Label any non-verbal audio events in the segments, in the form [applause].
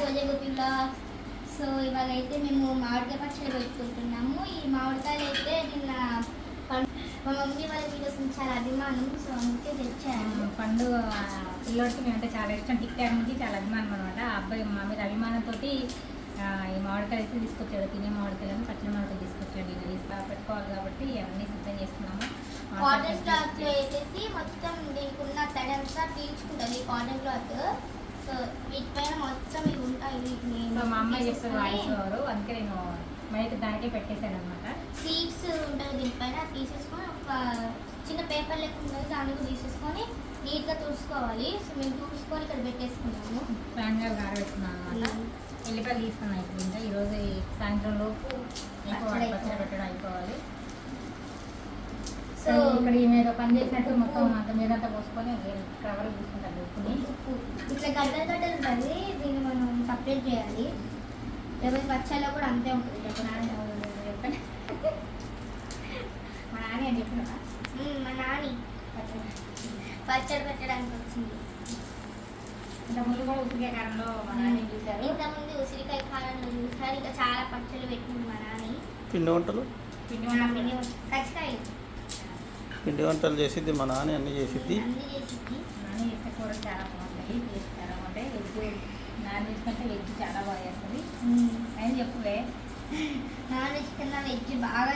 గోజగొప్పి blogs so ఇవాళ అయితే మేము మామిడికాయ పచ్చడి పెట్టుకుంటున్నాము. ఈ మామిడికాయలు అయితే నిన్న మా మమ్మీ వాళ్ళ కోసం చాలా అభిమానం. సో అందుకే తెచ్చాను. పండు పిల్లోడికి మేమంటే చాలా ఇష్టం. టిక్ టాక్ నుంచి చాలా అభిమానం అనమాట ఆ అబ్బాయి మా మీద అభిమానంతో ఈ మామిడికాయలు అయితే తీసుకొచ్చాడు. తినే మామిడికాయలను పచ్చడి మామిడికాయలు తీసుకొచ్చాడు. ఇది పెట్టుకోవాలి కాబట్టి అవన్నీ సిద్ధం చేస్తున్నాము. కాటన్ క్లాత్లో వేసేసి మొత్తం దీనికి ఉన్న తడి అంతా పీల్చుకుంటుంది కాటన్ క్లాత్. వీటిపైన మొత్తం ఇవి ఉంటాయి వీటిని సో మా అమ్మాయి చెప్తారు వాయిస్ ఓవరు అందుకే నేను మైక్ దానికే పెట్టేశాను అనమాట సీడ్స్ ఉంటాయి దీనిపైన తీసేసుకొని ఒక చిన్న పేపర్ లెక్క ఉంటుంది దాన్ని కూడా తీసేసుకొని నీట్గా తుడుచుకోవాలి. సో మేము తుడుచుకొని ఇక్కడ పెట్టేసుకున్నాము ఫ్యాన్గా ఆరబెట్టుకున్నాను అనమాట ఎల్లిపాయలు తీసుకున్నాను ఇప్పుడు ఇంకా. ఈరోజు సాయంత్రం లోపు అయిపోవాలి పచ్చడి పచ్చడి పెట్టడం అయిపోవాలి సో ఇక్కడ ఈ మీద పని చేసినట్టు మొత్తం అంత మీద అంతా పోసుకొని కవర్ ఉప్పు ఇట్లా గడ్డలు గడ్డలు ఉంటుంది దీన్ని మనం సపరేట్ చేయాలి. లేకపోతే పచ్చళ్ళలో కూడా అంతే ఉంటుంది. చెప్పు నాన్న చెప్పండి. మా నాన్న అని చెప్పిన మా నాని. పచ్చడి. పెట్టడానికి వచ్చింది. ఇంత ముందు కూడా ఉసిరికాయ కారంలో మా నాన్న చూశారు? ఇంతకుముందు ఉసిరికాయ కారంలో చూసారు. ఇంకా చాలా పచ్చళ్ళు పెట్టింది మా నాని. పిండి వంటలు? పిండి వంటలు. కచ్చికాయలు పిండి వంటలు చేసిద్ది మా నాన్న అన్నీ చేసిద్ది. నాన్న చేసే వెజ్ వెజ్ చాలా బాగా అని నాన్ వెజ్ కన్నా వెజ్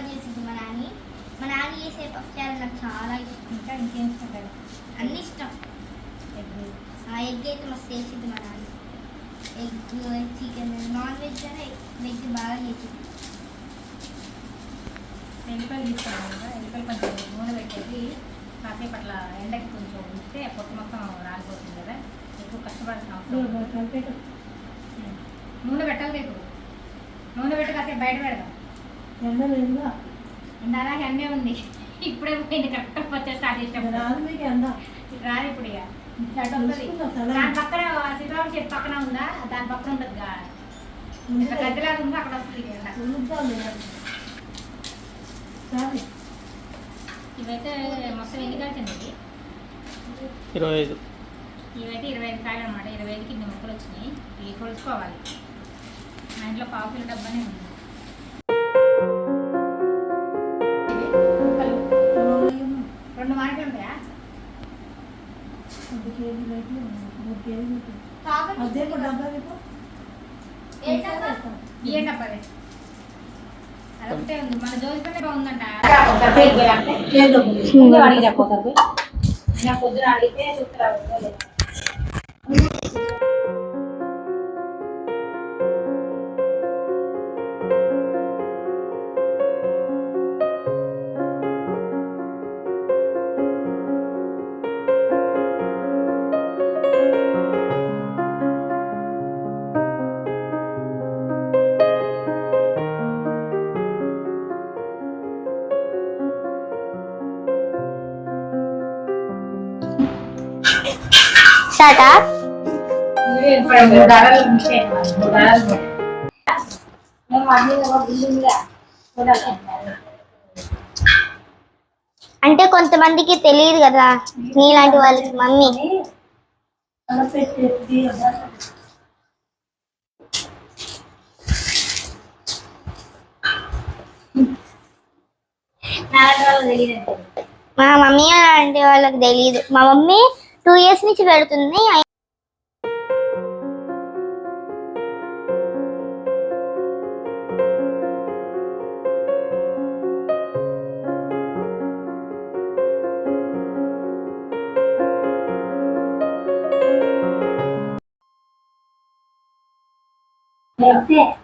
చేసింది మా నాని మా నాని చేసే పక్షాలు నాకు చాలా ఇష్టం ఇంకా ఇంకేం ఇష్టం అన్ని ఇష్టం ఎగ్ ఆ ఎగ్ అయితే మస్తు చేసింది మా నాన్న ఎగ్ చికెన్ నాన్ వెజ్ అనే వెజ్ బాగా చేసింది ఎల్లిపాయలు తీసుకున్నాను కదా ఎల్లిపాయలు కొంచెం నూనె పెట్టేసి కాసేపు అట్లా ఎండకి కొంచెం ఉంచితే పొట్టు మొత్తం రాలిపోతుంది కదా ఎక్కువ కష్టపడాల్సిన అవసరం. నూనె పెట్టాలి రేపు నూనె పెట్టి కాసేపు బయట పెడదాం. ఇంకా అలాగే అన్నీ ఉంది. ఇప్పుడే పోయింది కరెక్ట్ వచ్చే స్టార్ట్ చేసినప్పుడు. రాదు ఇప్పుడు ఇక. దాని పక్కన సీతారాం చెట్టు పక్కన ఉందా? దాని పక్కన ఉంటుంది గద్దెలాగా ఉందో? అక్కడ వస్తుంది. ఇవైతే మొత్తం ఎన్ని కాల్చండి ఇరవై ఐదు ఇవైతే ఇరవై ఐదు కాయలు అనమాట ఇరవై ఐదుకి ఇన్ని మొక్కలు వచ్చినాయి. ఇవి కొలుసుకోవాలి మా ఇంట్లో పావు కిలో డబ్బానే ఉంది. రెండు మాటలు ఉంటాయా ఏ చూస్తారు స్టార్టా ఇప్పుడు మూడు అన్నమాట. మూడు ధరలు ఉంటాయి. మేము అన్ని ఒక అంటే కొంతమందికి తెలియదు కదా నీలాంటి వాళ్ళకి మమ్మీ. మా మమ్మీ అలాంటి వాళ్ళకి తెలియదు మా మమ్మీ టూ ఇయర్స్ నుంచి పెడుతుంది అయి-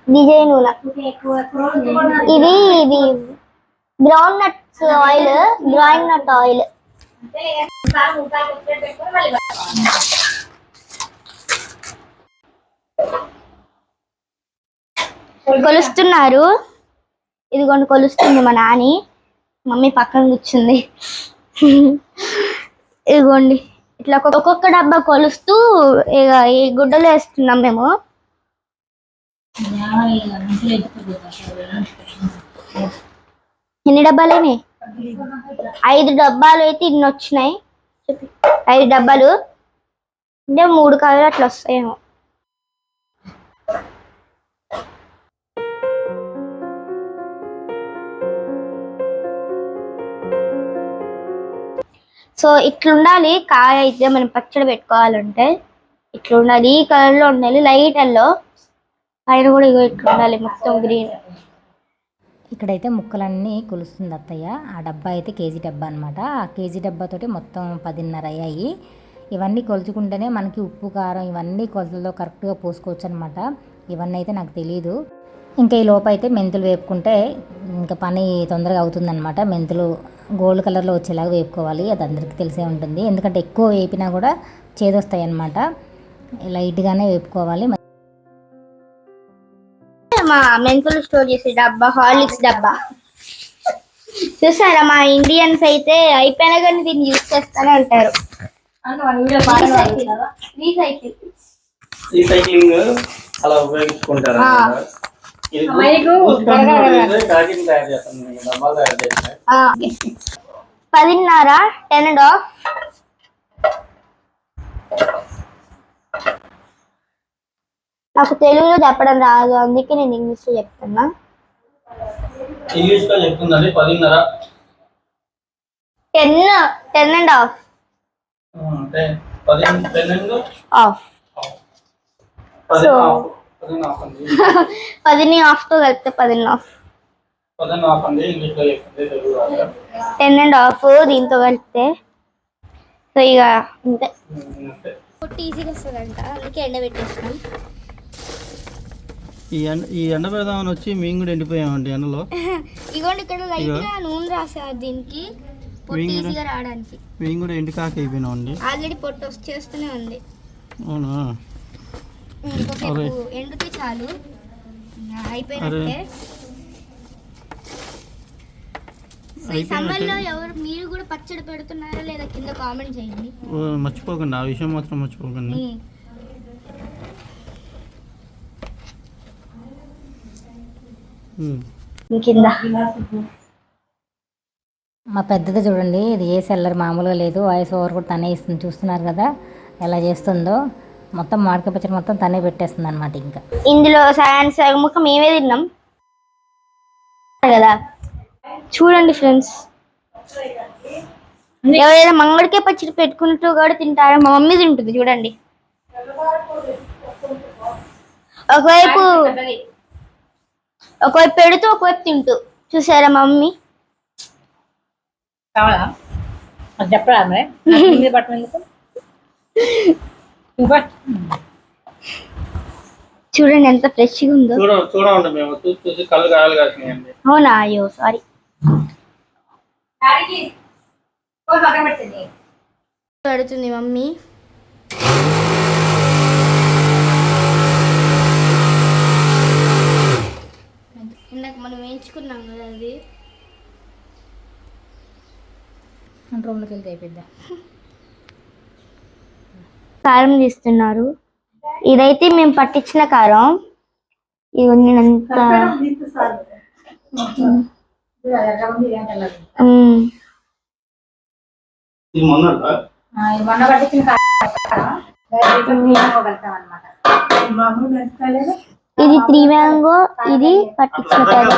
డిజైన్ ఇది ఇది groundnuts oil groundnut oil కొలుస్తున్నారు. ఇదిగోండి కొలుస్తుంది మా నాని. మమ్మీ పక్కన కూర్చుంది. ఇదిగోండి ఇట్లా ఒక్కొక్క- డబ్బా కొలుస్తూ ఇక ఈ గుడ్డలు వేస్తున్నాం మేము. ఎన్ని డబ్బాలేనే ఐదు డబ్బాలు అయితే ఇన్ని వచ్చినాయి. ఐదు డబ్బాలు. అంటే మూడు కాయలు అట్లా వస్తాయేమో. సో ఇట్లుండాలి కాయ అయితే మనం పచ్చడి పెట్టుకోవాలంటే. ఇట్లుండాలి ఈ కలర్లో ఉండాలి. లైట్ ఎల్లో పైన కూడా ఇగో ఇట్లుండాలి మొత్తం గ్రీన్ ఇక్కడైతే ముక్కలన్నీ కొలుస్తుంది అత్తయ్య. ఆ డబ్బా అయితే కేజీ డబ్బా అనమాట ఆ కేజీ డబ్బాతోటి మొత్తం పదిన్నర అయ్యాయి. ఇవన్నీ కొలుచుకుంటేనే మనకి ఉప్పు కారం ఇవన్నీ కొలతల్లో కరెక్ట్గా పోసుకోవచ్చు అనమాట ఇవన్నీ అయితే నాకు తెలియదు ఇంకా ఈ లోపు అయితే మెంతులు వేపుకుంటే ఇంకా పని తొందరగా అవుతుందన్నమాట. మెంతులు గోల్డ్ కలర్లో వచ్చేలాగా వేపుకోవాలి. అది అందరికీ తెలిసే ఉంటుంది. ఎందుకంటే ఎక్కువ వేపినా కూడా చేదొస్తాయి అన్నమాట లైట్గానే వేపుకోవాలి. మా మెంతులు స్టోర్ చేసే డబ్బా హార్లిక్స్ డబ్బా. చూసారా మా ఇండియన్స్ అయితే అయిపోయినా కానీ దీన్ని యూజ్ చేస్తానే ఉంటారు. రీసైక్లింగ్ అలా ఉపయోగించుకుంటారు పదిన్నర టెన్ అండ్ హాఫ్ నాకు తెలుగులో చెప్పడం రాదు అందుకే నేను ఇంగ్లీష్లో చెప్తున్నా. ఇంగ్లీష్లో చెప్తుందండి పదిన్నర. Ten ten and half. Half. అండి. [laughs] పదిని ఆఫ్తో కలిపితే పదిని హాఫ్. టెన్ అండ్ హాఫ్ దీంతో కలిపితే. సో ఇక అంతే. పొట్టు ఈజీగా వస్తుందంట అందుకే ఎండబెట్టేసినాం. ఈ ఎండ ఈ ఎండ పెడదామని వచ్చి మేము కూడా ఎండిపోయామండి ఎండలో. [laughs] ఇగోండి ఇక్కడ లైట్గా నూనె రాసారు దీనికి. పొట్టు వీంగుడు. ఈజీగా రావడానికి. మేము కూడా ఎండికాక అయిపోయినామండి. ఆల్రెడీ పొట్టు వచ్చేస్తూనే ఉంది. అవునా. ఎండితే చాలు. అయిపోయినట్టే. ఎవరు మీరు కూడా పచ్చడి పెడుతున్నారా లేదా కింద కామెంట్ చేయండి. ఓ, మర్చిపోకండి. ఆ విషయం మాత్రం మర్చిపోకండి. కింద? మా పెద్దది చూడండి ఇది ఏ సెల్లర్ మామూలుగా లేదు. వాయిస్ ఓవర్ కూడా తనే ఇస్తుంది. చూస్తున్నారు కదా ఎలా చేస్తుందో. మొత్తం మామిడికాయ పచ్చడి మొత్తం తనే పెట్టేస్తుంది అనమాట ఇంకా. ఇందులో సగం సగం ముక్క మేమే తిన్నాం. కదా? చూడండి ఫ్రెండ్స్. ఎవరైనా మంగళకే పచ్చడి పెట్టుకుంటూ కూడా తింటారా? మా మమ్మీ తింటుంది చూడండి. ఒకవైపు ఒకవైపు పెడుతూ ఒకవైపు తింటూ. చూసారా మమ్మీ? కావాలా? అది చెప్పరా మరి? [laughs] చూడండి ఎంత ఫ్రెష్గా ఉందో. చూడ చూడండి మేము. చూసి చూసి కళ్ళు కాయలు కాసినాయండి. అవునా? అయ్యో సారీ. పెడుతుంది మమ్మీ ఇందాక మనం వేయించుకున్నాం కదా అది. రూమ్లోకి వెళ్తే అయిపోద్దా కారం తీస్తున్నారు. ఇదైతే మేము పట్టించిన కారం. ఇది. ఇది మొన్న పట్టించిన అనమాట ఇది త్రీ మ్యాంగో ఇది పట్టించుకుంటారు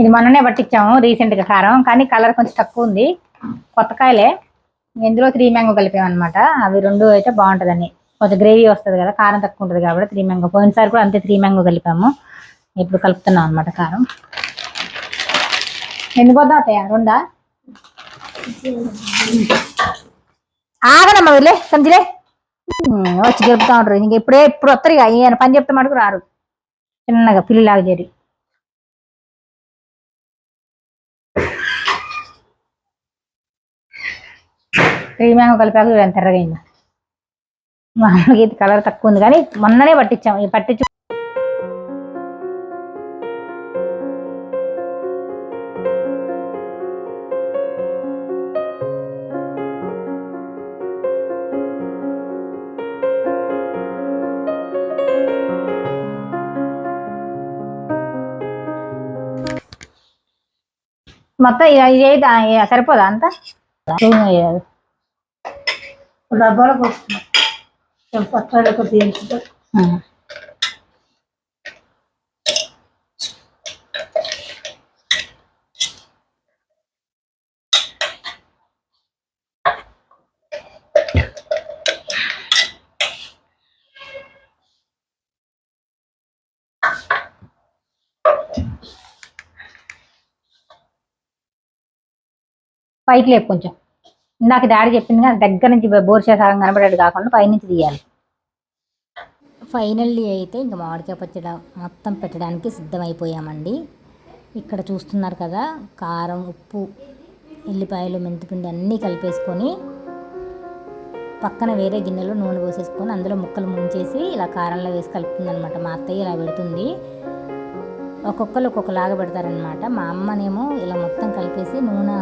ఇది మొన్ననే పట్టించాము రీసెంట్గా కారం కానీ కలర్ కొంచెం తక్కువ ఉంది. కొత్త కాయలే. ఇందులో త్రీ మ్యాంగో కలిపామన్నమాట. అవి రెండు అయితే బాగుంటుందని. కొంచెం గ్రేవీ వస్తుంది కదా కారం తక్కువ ఉంటుంది కాబట్టి త్రీ మ్యాంగో. పోయినసారి కూడా అంతే త్రీ మ్యాంగో కలిపాము. ఇప్పుడు కలుపుతున్నాం అనమాట కారం. ఎన్ని పోద్దా అత్తయ్య రెండా? ఆగనమ్మ వీళ్ళే సంచిలే వచ్చి గెలుపుతా ఉంటారు ఇంక ఇప్పుడే ఇప్పుడు వస్తారు ఇక ఈయన పని చెప్తే మటుకు రారు. చిన్నగా పిల్లిలాగా చేరి. త్రీ కలిపాక ఎంత ఎర్రగైందా మామూలుగా ఇది కలర్ తక్కువ ఉంది కానీ మొన్ననే పట్టించాము ఈ పట్టించు మొత్తం ఇది సరిపోదా అంతా? డబ్బాలో పోస్తుంది పైకి లేపు కొంచెం. ఇందాక డాడీ చెప్పింది కానీ దగ్గర నుంచి బోర్చే సగం కనబడేది కాకుండా పైనుంచి తీయాలి. ఫైనల్లీ అయితే ఇంకా మామిడికాయ పచ్చడి మొత్తం పెట్టడానికి సిద్ధమైపోయామండి. ఇక్కడ చూస్తున్నారు కదా కారం ఉప్పు ఎల్లిపాయలు మెంతిపిండి అన్నీ కలిపేసుకొని పక్కన వేరే గిన్నెలో నూనె పోసేసుకొని అందులో ముక్కలు ముంచేసి ఇలా కారంలో వేసి కలుపుతుంది అనమాట మా అత్తయ్య ఇలా పెడుతుంది. ఒక్కొక్కరు ఒక్కొక్కలాగా పెడతారనమాట మా అమ్మనేమో ఇలా మొత్తం కలిపేసి నూనె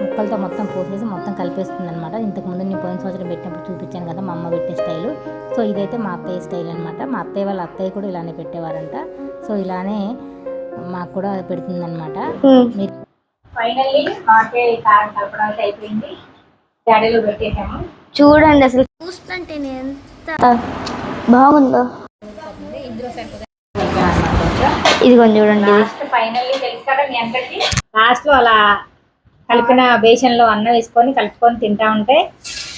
ముక్కలతో మొత్తం పోసేసి మొత్తం కలిపేస్తుంది అనమాట ఇంతకుముందు నేను పోయిన సంవత్సరం పెట్టినప్పుడు చూపించాను కదా మా అమ్మ పెట్టే స్టైలు. సో ఇదైతే మా అత్తయ్య స్టైల్ అనమాట మా అత్తయ్య వాళ్ళ అత్తయ్య కూడా ఇలానే పెట్టేవారంట. సో ఇలానే మాకు కూడా పెడుతుందన్నమాట. మీరు ఫైనల్లీ మాకే కారం కలపడానికి అయిపోయింది. డాడీలో పెట్టేసాము చూడండి అసలు. చూస్తుంటే ఎంత బాగుందో. ఇదిగోండి చూడండి. ఇది. లాస్ట్ ఫైనల్లీ తెలుసు కదా మీ అందరికి? లాస్ట్లో అలా కలిపిన బేసన్లో అన్నం వేసుకొని కలుపుకొని తింటా ఉంటే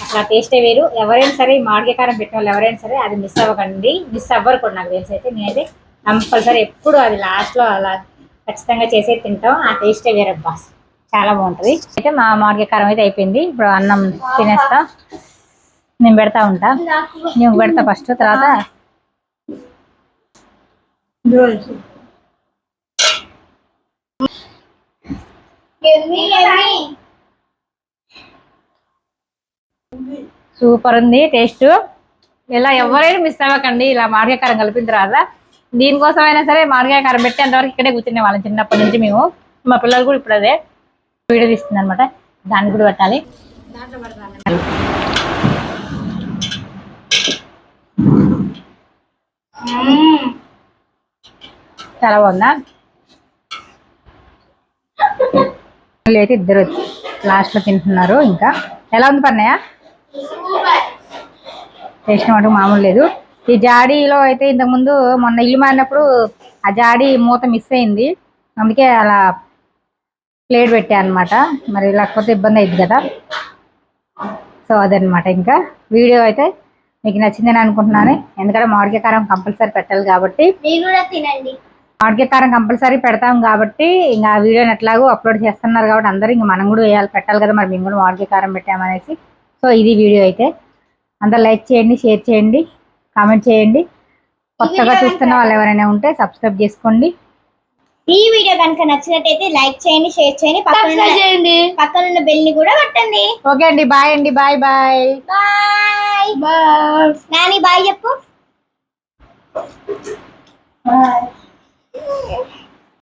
అసలు ఆ టేస్టే వేరు. ఎవరైనా సరే ఈ మామిడికాయ కారం పెట్టిన వాళ్ళు ఎవరైనా సరే అది మిస్ అవ్వకండి. మిస్ అవ్వరు కూడా నాకు తెలిసి అయితే. నేనైతే కంపల్సరీ ఎప్పుడు అది లాస్ట్లో అలా ఖచ్చితంగా చేసే తింటాం. ఆ టేస్టే వేరే బాస్ చాలా బాగుంటుంది. అయితే మా మామిడికాయ కారం అయితే అయిపోయింది. ఇప్పుడు అన్నం తినేస్తా. నేను పెడతా ఉంటా. నేను పెడతా ఫస్ట్ తర్వాత సూపర్ ఉంది టేస్ట్ ఇలా ఎవరైనా మిస్ అవ్వకండి ఇలా మామిడికాయ కలిపిన తర్వాత దీనికోసమైనా సరే మామిడికాయ కారం పెట్టేంత వరకు ఇక్కడే కూర్చునే వాళ్ళం చిన్నప్పటి నుంచి మేము. మా పిల్లలు కూడా ఇప్పుడు అదే వీడియో తీస్తుంది అనమాట దాన్ని కూడా పెట్టాలి. చాలా బాగుందా? వీళ్ళు అయితే ఇద్దరు లాస్ట్లో తింటున్నారు ఇంకా. ఎలా ఉంది పన్నయ్య? టేస్ట్ మటుకు మామూలు లేదు. ఈ జాడీలో అయితే ఇంతకుముందు మొన్న ఇల్లు మారినప్పుడు ఆ జాడీ మూత మిస్ అయింది. అందుకే అలా ప్లేట్ పెట్టా అనమాట మరి లేకపోతే ఇబ్బంది అయింది కదా. సో అదనమాట ఇంకా. వీడియో అయితే మీకు నచ్చిందని అనుకుంటున్నాను. ఎందుకంటే మామిడికాయ కారం కంపల్సరీ పెట్టాలి కాబట్టి. మీరు కూడా తినండి. కారం కంపల్సరీ పెడతాం కాబట్టి ఇంకా ఆ వీడియోని ఎట్లాగో అప్లోడ్ చేస్తున్నారు కాబట్టి అందరూ ఇంకా మనం కూడా వేయాలి పెట్టాలి కదా మరి మేము కూడా మామిడికాయ కారం పెట్టామనేసి. సో ఇది వీడియో అయితే. అందరు లైక్ చేయండి షేర్ చేయండి కామెంట్ చేయండి. కొత్తగా చూస్తున్న వాళ్ళు ఎవరైనా ఉంటే సబ్స్క్రైబ్ చేసుకోండి. ఈ వీడియో కనుక నచ్చినట్టయితే లైక్ చేయండి షేర్ చేయండి. పక్కన చేయండి. పక్కన ఉన్న బెల్ని కూడా కొట్టండి. ఓకే అండి బాయ్ అండి bye bye. Bye. Bye. Nani bye చెప్పు. బాయ్. Oh.